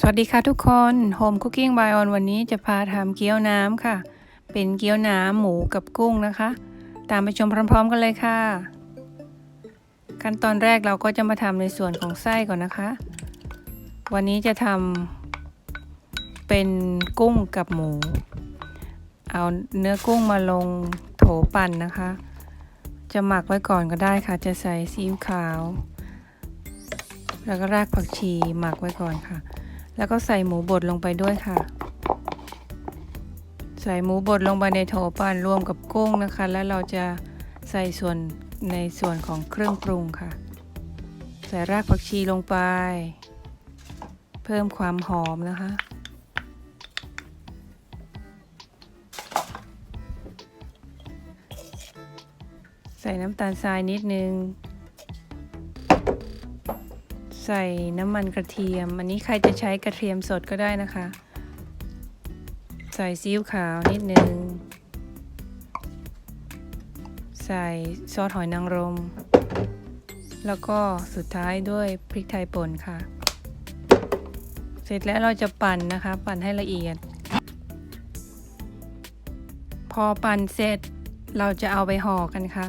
สวัสดีค่ะทุกคน Home Cooking by On วันนี้จะพาทำเกี๊ยวน้ำค่ะ เป็นเกี๊ยวน้ำหมูกับกุ้งนะคะ ตามไปชมพร้อม ๆ กันเลยค่ะ ขั้นตอนแรกเราก็จะมาทำในส่วนของไส้ก่อนนะคะ วันนี้จะทำเป็นกุ้งกับหมู เอาเนื้อกุ้งมาลงโถปั่นนะคะ จะหมักไว้ก่อนก็ได้ค่ะ จะใส่ซีอิ๊วขาว แล้วก็รากผักชีหมักไว้ก่อนค่ะ แล้วก็ใส่หมูบดลงไปด้วยค่ะ ใส่หมูบดลงไปในโถปั่นรวมกับกุ้งนะคะ แล้วเราจะใส่ส่วนในส่วนของเครื่องปรุงค่ะ ใส่รากผักชีลงไป เพิ่มความหอมนะคะใส่น้ำตาลทรายนิดนึง ใส่น้ำมันกระเทียม อันนี้ใครจะใช้กระเทียมสดก็ได้นะคะ ใส่ซีอิ๊วขาวนิดนึง ใส่ซอสหอยนางรม แล้วก็สุดท้ายด้วยพริกไทยป่นค่ะ เสร็จแล้วเราจะปั่นนะคะ ปั่นให้ละเอียด พอปั่นเสร็จเราจะเอาไปห่อกันค่ะ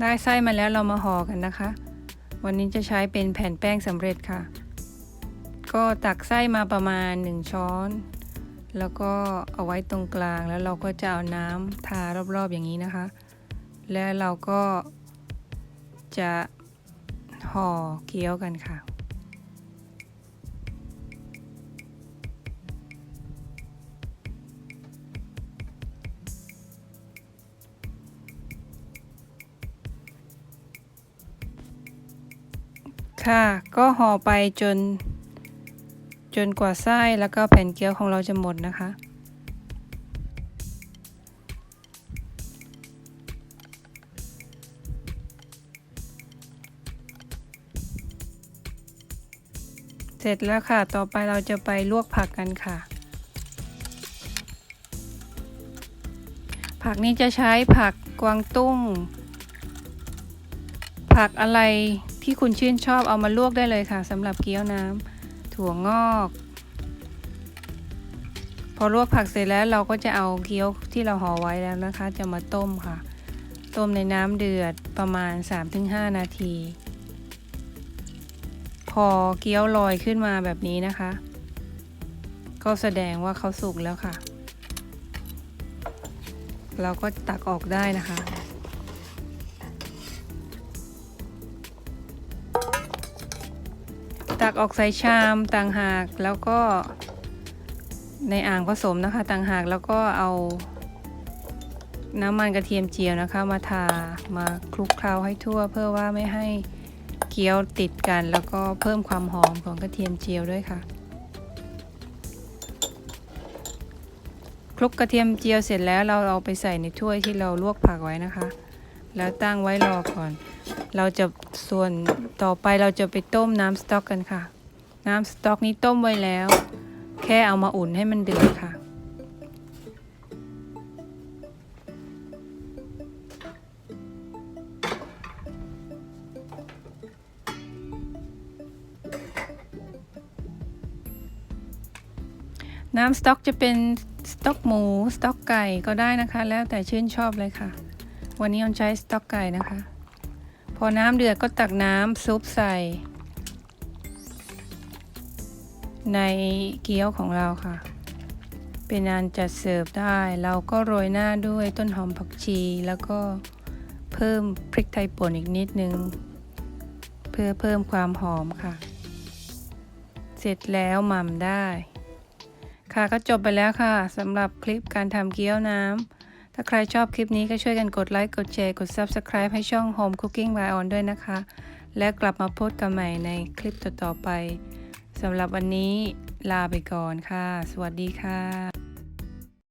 ได้ไส้มาแล้วเรามาห่อกันนะคะ วันนี้จะใช้เป็นแผ่นแป้งสำเร็จค่ะ ก็ตักไส้มาประมาณ 1 ช้อน แล้วก็เอาไว้ตรงกลางแล้วเราก็จะเอาน้ำทารอบๆอย่างนี้นะคะ แล้วเราก็จะห่อเกี๊ยวกันค่ะ ค่ะ ก็ห่อไปจน จนกว่าไส้แล้วก็แผ่นเกี๊ยวของเราจะหมดนะคะ เสร็จแล้วค่ะ ต่อไปเราจะไปลวกผักกันค่ะ ผักนี้จะใช้ผักกวางตุ้ง ผักอะไรที่คุณชื่นชอบเอามาลวกได้เลยค่ะสำหรับเกี๊ยวน้ำถั่วงอก พอลวกผักเสร็จแล้วเราก็จะเอาเกี๊ยวที่เราห่อไว้แล้วนะคะ จะมาต้มค่ะ ต้มในน้ำเดือดประมาณ 3-5 นาที พอเกี๊ยวลอยขึ้นมาแบบนี้นะคะ ก็แสดงว่าเขาสุกแล้วค่ะ เราก็ตักออกได้นะคะ ตักออกใส่ชามต่างหากแล้วก็ในอ่างผสมนะคะ ต่างหากแล้วก็เอาน้ำมันกระเทียมเจียวนะคะ มาทามาคลุกเคล้าให้ทั่ว เพื่อว่าไม่ให้เกี๊ยวติดกัน แล้วก็เพิ่มความหอมของกระเทียมเจียวด้วยค่ะคลุกกระเทียมเจียวเสร็จแล้วเราเอาไปใส่ในถ้วยที่เราลวกผักไว้นะคะ แล้วตั้งไว้รอก่อน เราจะส่วนต่อไปเราจะไปต้มน้ำสต๊อกกันค่ะ น้ำสต๊อกนี้ต้มไว้แล้ว แค่เอามาอุ่นให้มันเดือดค่ะน้ำสต๊อกจะเป็นสต๊อกหมู สต๊อกไก่ก็ได้นะคะ แล้วแต่ชื่นชอบเลยค่ะ วันนี้ออนใช้สต๊อกไก่นะคะ พอน้ำเดือดก็ตักน้ำซุปใส่ ในเกี๊ยวของเราค่ะ เป็นอันจัดเสิร์ฟได้ เราก็โรยหน้าด้วยต้นหอมผักชีแล้วก็เพิ่มพริกไทยป่นอีกนิดนึง เพื่อเพิ่มความหอมค่ะ เสร็จแล้วหม่ำได้ ค่ะก็จบไปแล้วค่ะสำหรับคลิปการทำเกี๊ยวน้ำ ถ้าใครชอบคลิปนี้ก็ช่วยกันกดไลค์ กดแชร์ กด Subscribe ให้ช่อง Home Cooking by On ด้วยนะคะ และกลับมาพบกันใหม่ในคลิปต่อๆไปสำหรับวันนี้ลาไปก่อนค่ะ สวัสดีค่ะ